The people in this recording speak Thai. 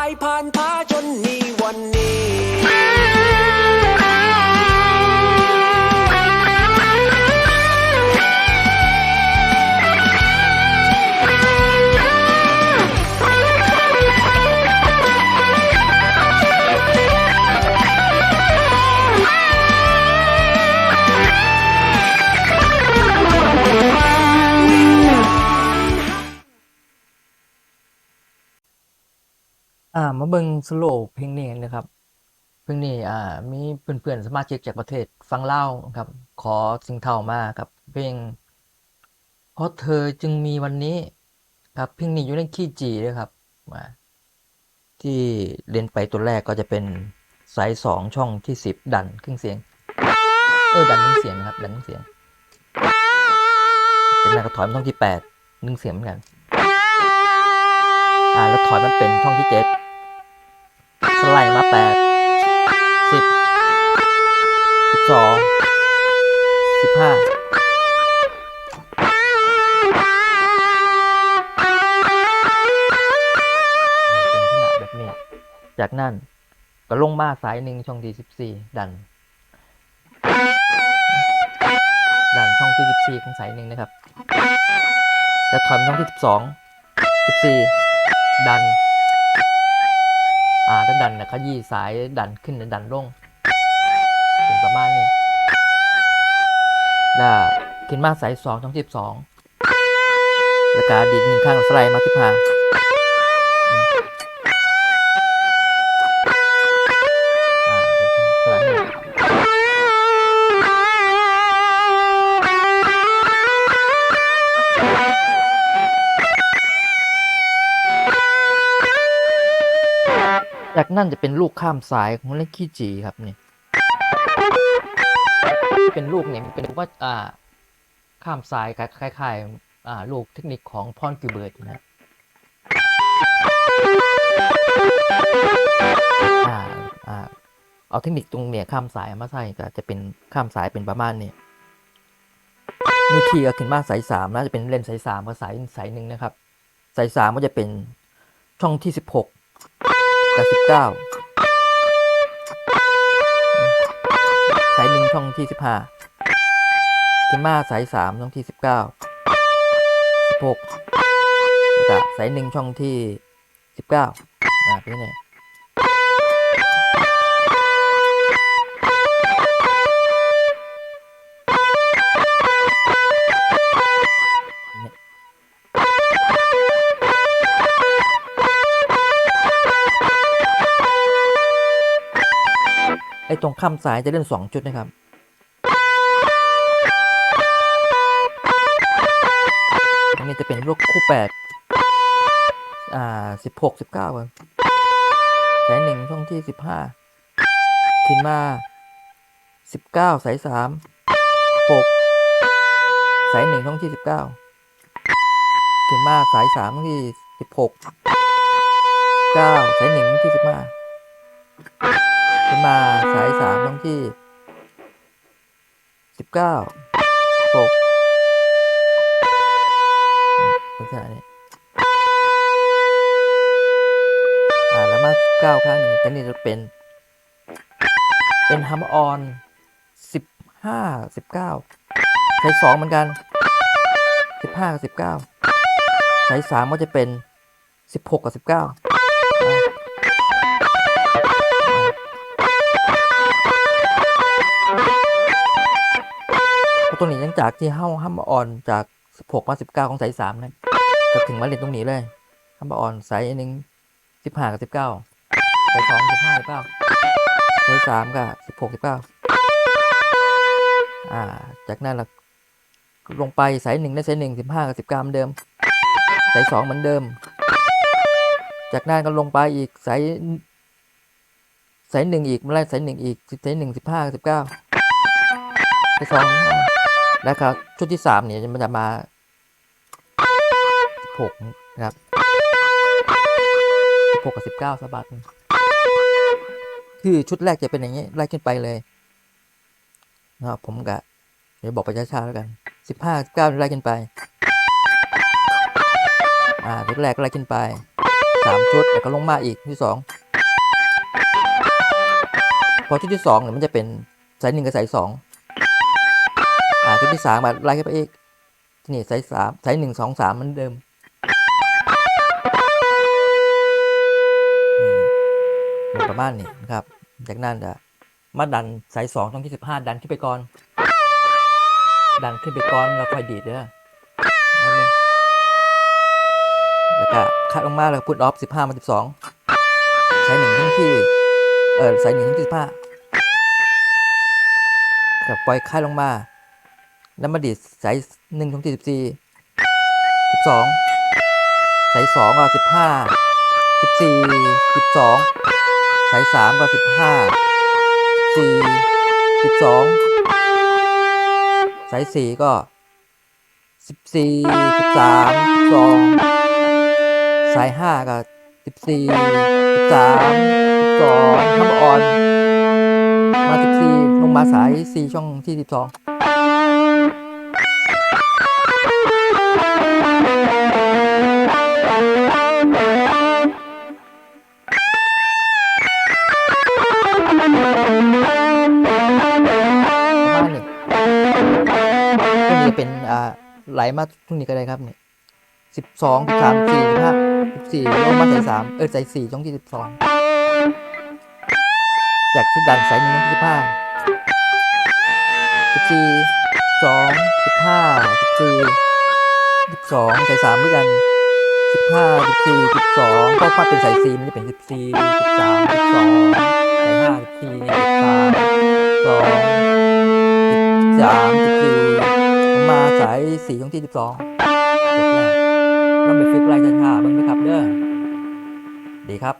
ายผ่านพ้าจนนี อ่ามาเบิ่งสโลว์เพลงนี้กันนะครับ เพลงนี้อ่ามีเพื่อนๆสมาชิกจากประเทศฟังเล่าวครับ ขอสิ่งเท่ามาครับเพลงเพราะเธอจึงมีวันนี้ครับเพลงนี้อยู่ในคีย์จีด้วยครับมาที่เล่นไปตัวแรกก็จะเป็นสายสองช่องที่สิบดันครึ่งเสียง เออดันครึ่งเสียงนะครับดันครึ่งเสียงจากนั้นก็ถอยมาช่องที่แปดหนึ่งเสียงเหมือนกันอ่าแล้วถอยมันเป็นช่องที่เจ็ด สไลด์มาแปดสิบสิบสองสิบห้าเป็นขนาดแบบนี้ จากนั้นก็ลงมาสายหนึ่งช่องที่สิบสี่ดัน ดันช่องที่สิบสี่ของสายหนึ่งนะครับ แล้วถอยมาช่องที่สิบสองสิบสี่ดัน ดันนะขยี้สายดันขึ้นดันลงเป็นประมาณนี้แล้วขึ้นมาสายสองช่องสิบสองแล้วก็ดีดหนึ่งข้างสไลด์มาสิบห้าอ่า จากนั่นจะเป็นลูกข้ามสายของเล่นขี้จีครับนี่เป็นลูกเนี่ยเป็นว่าอ่าข้ามสายคล้ายๆอ่าลูกเทคนิคของพอนกิเบิร์ตนะอ่าอ่าเอาเทคนิคตรงเนี่ยข้ามสายมาใส่ก็จะเป็นข้ามสายเป็นประมาณนี้มือทีก็ขึ้นมาสายสามน่าจะเป็นเล่นสายสามกับสายสายหนึ่งนะครับ สายสามก็จะเป็นช่องที่สิบหก กับสิบเก้าสายหนึ่งช่องที่สิบห้าขึ้นมาสายสามช่องที่สิบเก้าสิบหกแล้วก็สายหนึ่งช่องที่สิบเก้าอ่าเป็นไง ตรงข้ามสายจะเล่นสองจุดนะครับ อันนี้จะเป็นลูกคู่แปดอ่าสิบหกสิบเก้าครับสายหนึ่งช่องที่สิบห้าขึ้นมาสิบเก้าสายสามหกสายหนึ่งช่องที่สิบเก้าขึ้นมาสายสามที่สิบหกเก้าสายหนึ่งที่สิบห้าึ้นมาสายสามช่องที่สิบเก้าหกลักษณะนี้อ่าแล้วมาเก้าข้างหนึ่งต่นี่จะเป็น เป็นฮัมออนสิบห้าสิบเก้าใช้สองเหมือนกันสิบห้ากับสิบเก้าใช้สามก็จะเป็นสิบหกกับสิบเก้า ตัวนี้ยังจากที่ห้าห้ามอ่อนจากสิบหกมาสิบเก้าของสายสามนะก็ถึงมาเล่นตรงนี้เลยทำบาออนส์อันหนึ่งสิบห้ากับสิบเก้าไซส์สองสิบห้าสิบเก้าไซส์สามกับสิบหกสิบเก้าอ่า จากนั้นเราลงไปไซส์หนึ่งได้ไซส์หนึ่งสิบห้ากับสิบเก้าเหมือนเดิมไซส์สองเหมือนเดิม จากนั้นก็ลงไปอีกส์ไซส์หนึ่งอีกมาไล่ไซส์หนึ่งอีกไซส์หนึ่งสิบห้ากับสิบเก้าไซส์สอง 15แล้วครับชุดที่สามเนี่ยมันจะมาหกนะครับสิบหกกับสิบเก้าสะบัดคือชุดแรกจะเป็นอย่างนี้ไล่ขึ้นไปเลยนะครับผมกะเดี๋ยวบอกไปช้าๆแล้วกันสิบห้าสิบเก้าไล่ขึ้นไปอ่าชุดแรกไล่ขึ้นไปสามชุดแล้วก็ลงมาอีกที่สองพอชุดที่สองเนี่ยมันจะเป็นสายหนึ่งกับสายสองาชุดที่สามมาไล่ขึ้นไปอีกที่นี่สายสามสายหนึ่งสองสามเหมือนเดิมประมาณนี้นะครับ จากนั้นจะมาดันสายสองช่องที่สิบห้าดันขึ้นไปก่อน ดันขึ้นไปก่อนแล้วค่อยดีดเด้อนิดนึงแล้วก็คัดลงมาแล้วพุทออฟสิบห้ามาสิบสองสายหนึ่งช่องที่ เออสายหนึ่งช่องที่สิบห้ากับปล่อยค่ายลงมา แล้วมาดีดสายหนึ่งช่องที่สิบสี่สิบสองสายสองก็สิบห้าสิบสี่สิบสองสายสามก็สิบห้าสี่สิบสองสายสี่ก็สิบสี่สิบสามสิบสองสายห้าก็สิบสี่สิบสามสิบสองห้ามาออน มาสิบสี่ลงมาสายสี่ช่องที่สิบสอง เป็นอ่าไหลมาช่วงนี้ก็ได้ครับเนี่ยสิบสองสิบสามสี่สิบห้าสิบสี่ลงมาสายสามเออสายสี่ช่องที่สิบสองจากที่ดันสายหนึ่งช่องที่สิบห้าสิบสี่สองสิบห้าสิบสี่สิบสองสายสามด้วยกันสิบห้าสิบสี่สิบสองก็มาเป็นสายสี่มันจะเป็นสิบสี่สิบสามสิบสองสายห้าสิบสี่สิบสามสอง สี่ช่องที่สิบสองจบแล้วต้องไปฝึกลายช้าๆบ้างนะครับเด้อดีครับ